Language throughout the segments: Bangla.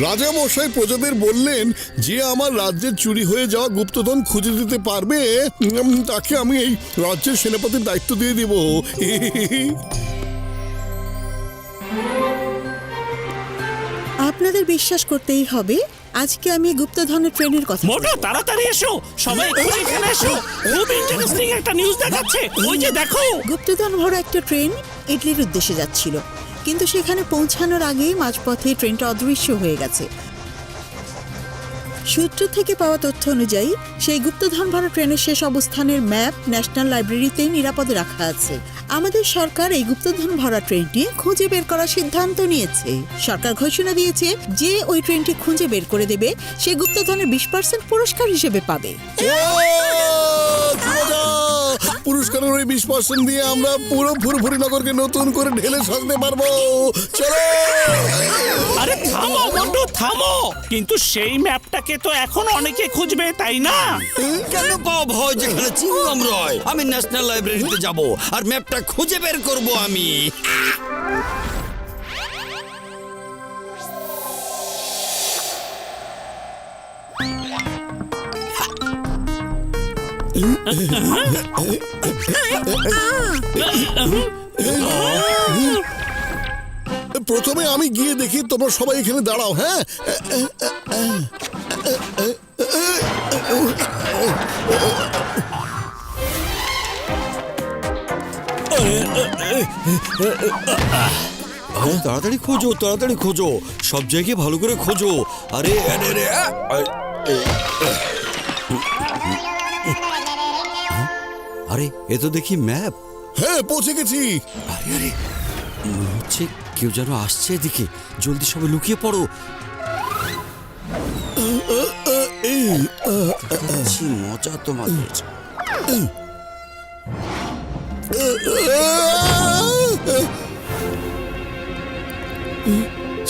রাজা মশাই প্রজাদের বললেন, যে আমার রাজ্যের চুরি হয়ে যাওয়া গুপ্তধন খুঁজে দিতে পারবে তাকে আমি এই রাজ্যের সেনাপতির দায়িত্ব দিয়ে দিব। আপনাদের বিশ্বাস করতেই হবে আজকে আমি গুপ্তধনের ট্রেনের কথা মোটা তাড়াতাড়ি এসো। সবাই এক্ষুনি এখানে এসো। খুব ইন্টারেস্টিং একটা নিউজ দেখাচ্ছে। ওই যে দেখো। গুপ্তধন ভরা একটা ট্রেন ইডলির উদ্দেশ্যে যাচ্ছিল। কিন্তু সেখানে পৌঁছানোর আগেই মাঝপথে ট্রেনটা অদৃশ্য হয়ে গেছে। সূত্র থেকে পাওয়া তথ্য অনুযায়ী, সেই গুপ্তধন ভরা ট্রেনের শেষ অবস্থানের ম্যাপ ন্যাশনাল লাইব্রেরিতে নিরাপদে রাখা আছে। আমাদের সরকার এই গুপ্তধন ভরা ট্রেনটি খুঁজে বের করার সিদ্ধান্ত নিয়েছে। সরকার ঘোষণা দিয়েছে যে, ওই ট্রেনটি খুঁজে বের করে দেবে, সে গুপ্তধনের বিশ পার্সেন্ট পুরস্কার হিসেবে পাবে! পুরস্কারের ওই বিশ পার্সেন্ট দিয়ে আমরা পুরো ফুরফুরি নগরকে নতুন করে ঢেলে সাজতে পারব। চলো! আরে থামো মোটো থামো। কিন্তু সেই ম্যাপটাকে তো এখন অনেকে খুঁজবে তাই না? কেন পাও ভয় যেখানে চিংগম রয়? আমি ন্যাশনাল লাইব্রেরিতে যাব আর ম্যাপটা খুঁজে বের করব আমি। প্রথমে আমি গিয়ে দেখি তোমরা সবাই এখানে দাঁড়াও হ্যাঁ? তাড়াতাড়ি খোঁজো তাড়াতাড়ি খোঁজো। সব জায়গায় ভালো করে খোঁজো। আরে আরে আরে আরে এ তো দেখি ম্যাপ হ্যাঁ পৌঁছে গেছি আরে আরে মনে হচ্ছে কেউ যেন আসছে এদিকে জলদি সবাই লুকিয়ে পড়ো মজা তোমাদের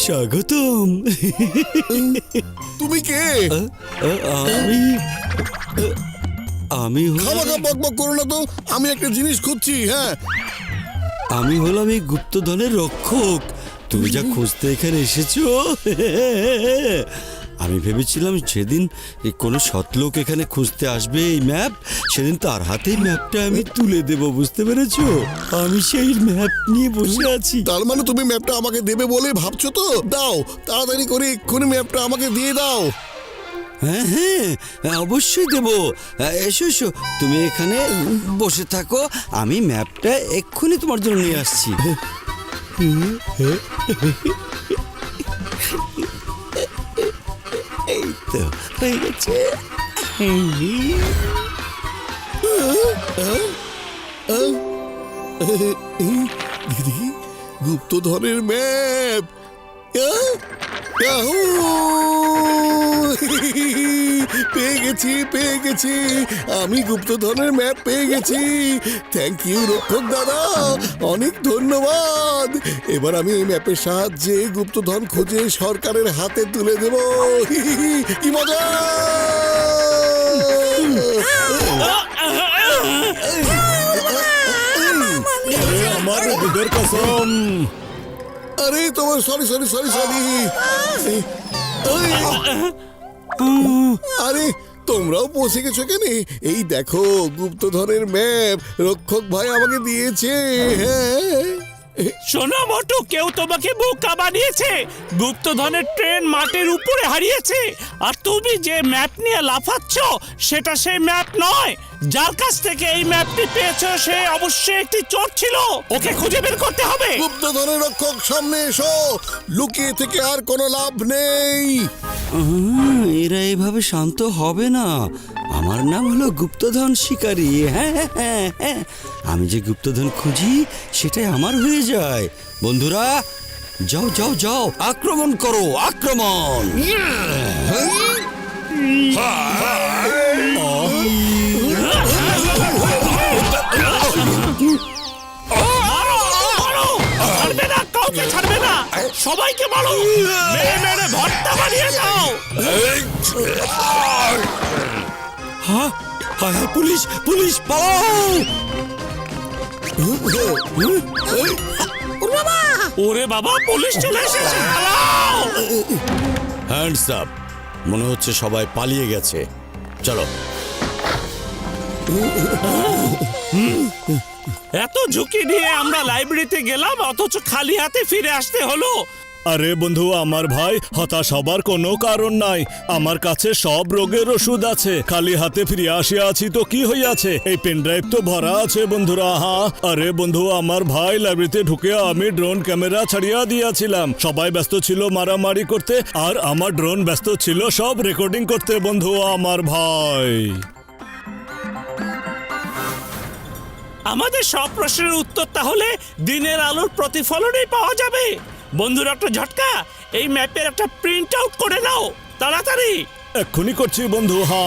স্বাগতম তুমি কে আমি আমি খামাখা বক বক করো না তো আমি একটা জিনিস খুঁজছি হ্যাঁ। আমি হলাম এই গুপ্তধনের রক্ষক। তুমি যা খুঁজতে এখানে এসেছ আমি ভেবেছিলাম সেদিন এই কোনো সৎলোক এখানে খুঁজতে আসবে এই ম্যাপ। সেদিন তার হাতেই ম্যাপটা আমি তুলে দেব বুঝতে পেরেছ? আমি সেই ম্যাপ নিয়ে বসে আছি। তার মানে তুমি ম্যাপটা আমাকে দেবে বলে ভাবছ তো? দাও তাড়াতাড়ি করে এক্ষুনি ম্যাপটা আমাকে দিয়ে দাও। হ্যাঁ হ্যাঁ অবশ্যই দেব। এসো এসো, তুমি এখানে বসে থাকো, আমি ম্যাপটা এক্ষুনি তোমার জন্য নিয়ে আসছি। এই তো, হয়ে গেছে। দিদি গুপ্তধনের ম্যাপ! ইয়াহু! পেয়ে গেছি পেয়ে গেছি আমি গুপ্তধনের ম্যাপ পেয়ে গেছি থ্যাংক ইউ রক্ষক দাদা। অনেক ধন্যবাদ। এবার আমি এই ম্যাপের সাহায্যে গুপ্তধন খুঁজে সরকারের হাতে তুলে দেব। কি মজা! আমার দুধের কসম। আরে, তোমার সরি সরি সরি সরি আরে, তোমরাও পৌঁছে গেছো কেন? এই দেখো, গুপ্তধনের ম্যাপ রক্ষক ভাই আমাকে দিয়েছে হ্যাঁ। শোনো মোটু কেউ তোমাকে বোকা বানিয়েছে। গুপ্তধনের ট্রেন মাটির উপরে হারিয়েছে। আর তুমি যে ম্যাপ নিয়ে লাফাচ্ছ সেটা সেই ম্যাপ নয়। যার কাছ থেকে এই ম্যাপটি পেয়েছ সে অবশ্যই একটি চোর ছিল। ওকে খুঁজে বের করতে হবে। গুপ্তধনের রক্ষক সামনে এসো। লুকিয়ে থেকে আর কোনো লাভ নেই। এরা এভাবে শান্ত হবে না। আমার নাম হলো গুপ্তধন শিকারী হ্যাঁ হ্যাঁ, হ্যাঁ হ্যাঁ আমি যে গুপ্তধন খুঁজি সেটাই আমার হয়ে যায় বন্ধুরা যাও যাও যাও আক্রমণ করো আক্রমণ মারো, মারো, ছাড়বে না কাউকে ছাড়বে না সবাইকে মেরে মেরে ভর্তা বানিয়ে দাও হ্যাঁ? হ্যাঁ হ্যাঁ, পুলিশ পুলিশ পালাও! ওরে বাবা! পুলিশ চলে এসেছে পালাও! হ্যান্ডস আপ মনে হচ্ছে সবাই পালিয়ে গেছে। চলো। এত ঝুঁকি নিয়ে আমরা লাইব্রেরিতে গেলাম অথচ খালি হাতে ফিরে আসতে হলো। আরে বন্ধু, আমার ভাই, হতাশ হবার কোনো কারণ নাই। আমার কাছে সব রোগের ওষুধ আছে। খালি হাতে ফিরে আসিয়া আছি তো কি হইয়াছে? এই পেনড্রাইভ তো ভরা আছে বন্ধুরা, হা। আরে বন্ধু, আমার ভাই লাইব্রেরিতে ঢুকে আমি ড্রোন ক্যামেরা ছাড়িয়া দিয়াছিলাম। সবাই ব্যস্ত ছিল মারামারি করতে, আর আমার ড্রোন ব্যস্ত ছিল সব রেকর্ডিং করতে বন্ধু, আমার ভাই। আমাদের সব প্রশ্নের উত্তর তাহলে দিনের আলোর প্রতিফলনেই পাওয়া যাবে। বন্ধু ডক্টর ঝটকা এই ম্যাপের একটা প্রিন্ট আউট করে নাও তাড়াতাড়ি। এক্ষুনি করছি বন্ধু হা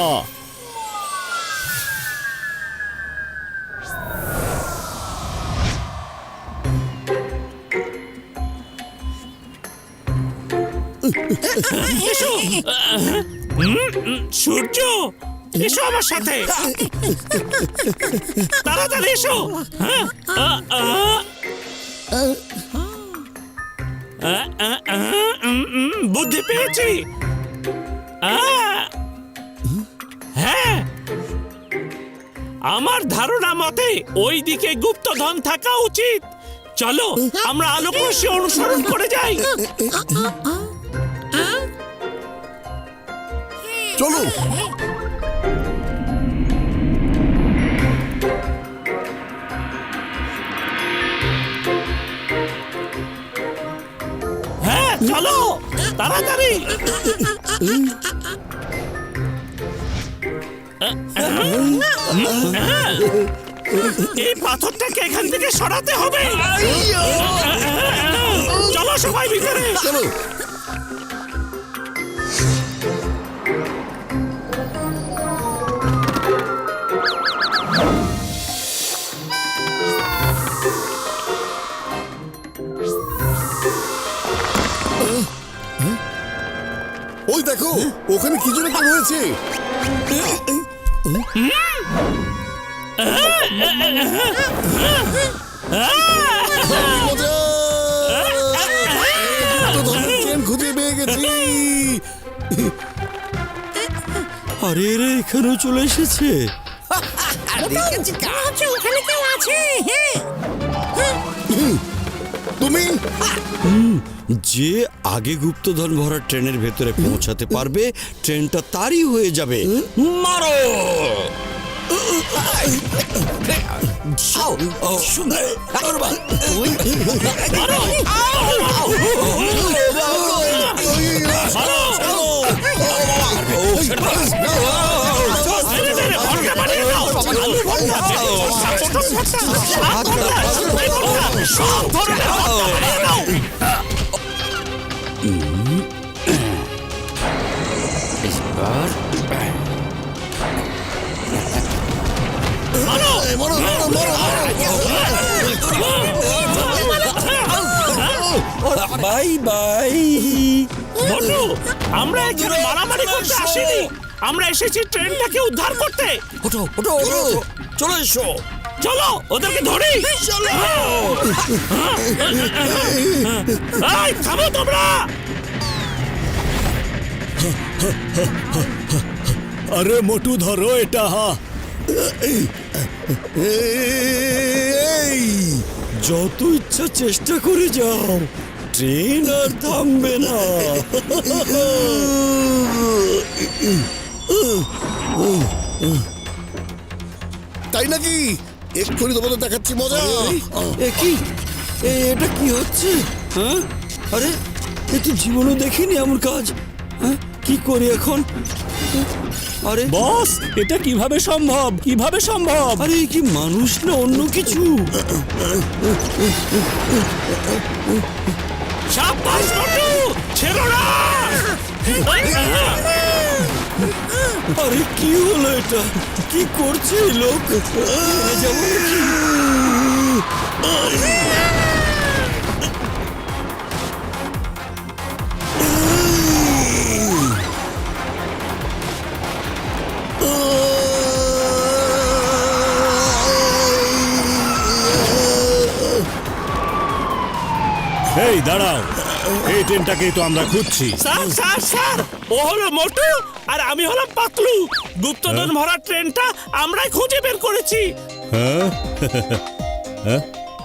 এসো। হুম, হুম, সূর্য এসো আমার সাথে। তাড়াতাড়ি এসো। হ্যাঁ, বুদ্ধি পেয়েছি। হ্যাঁ। আমার ধারণা মতে ওই দিকে গুপ্তধন থাকা উচিত। চলো আমরা আলোকরশ্মি অনুসরণ করে যাই। চলো তাড়াতাড়ি। এই পাথরটাকে এখান থেকে সরাতে হবে। চলো সবাই ভিতরে। চলো। ওখানে কি একটা রয়েছে তো খুঁজে পেয়ে গেছি। আরে রে এখানেও চলে এসেছে। আছে? হ্যাঁ। তুমি? যে আগে গুপ্তধন ভরা ট্রেনের ভেতরে পৌঁছাতে পারবে ট্রেনটা তারই হয়ে যাবে। মারো! সব ধরনের বাই বাই। বন্ধু আমরা এখানে মারামারি করতে আসিনি। আমরা এসেছি ট্রেনটাকে উদ্ধার করতে। ওঠো ওঠো ওঠো। চলে এসো। চলো ওদেরকে ধরি। এই থামো তোমরা। আরে মোটু ধরো এটা হা। এই যত ইচ্ছা চেষ্টা করে যাও ট্রেন আর থামবে না। তাই নাকি? এক্ষুনি তোমাদের দেখাচ্ছি মজা। এ কি? এ এটা কি হচ্ছে? হ্যাঁ? আরে এ তো জীবনে দেখিনি এমন কাজ। হ্যাঁ কি করি এখন? আরে বস এটা কীভাবে সম্ভব? কীভাবে সম্ভব? আরে কি মানুষ না অন্য কিছু? সাবধান বন্ধু ছেড়ো না! আরে কি হলো এটা? কি করছে লোক? মরে দাঁড়াও এই ট্রেনটাকেই তো আমরা খুঁজছি স্যার স্যার স্যার ও হলো মোটু আর আমি হলাম পাতলু গুপ্তধন ভরা ট্রেনটা আমরাই খুঁজে বের করেছি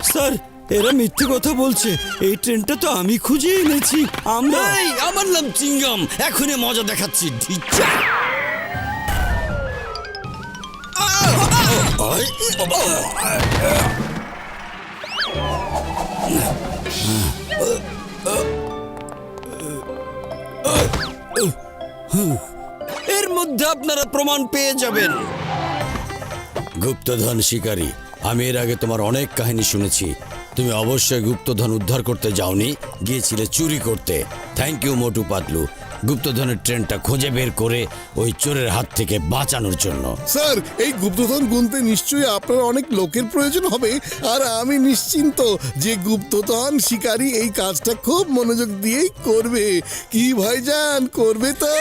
স্যার এরা মিথ্যে কথা বলছে এই ট্রেনটা তো আমি খুঁজে এনেছি আমরা আমার নাম চিঙ্গাম এখনই মজা দেখাচ্ছি ধিচ্চা। আয়, এর মধ্যে আপনারা প্রমাণ পেয়ে যাবেন। গুপ্তধন শিকারী, আমি এর আগে তোমার অনেক কাহিনী শুনেছি। তুমি অবশ্যই গুপ্তধন উদ্ধার করতে যাওনি, গিয়েছিলে চুরি করতে। Thank you Motu Patlu. গুপ্তধনের ট্রেনটা খুঁজে বের করে ওই চোরের হাত থেকে বাঁচানোর জন্য। স্যার, এই গুপ্তধন গুনতে নিশ্চয়ই আপনার অনেক লোকের প্রয়োজন হবে, আর আমি নিশ্চিন্ত যে গুপ্তধন শিকারী এই কাজটা খুব মনোযোগ দিয়েই করবে। কি ভাইজান, করবে তো?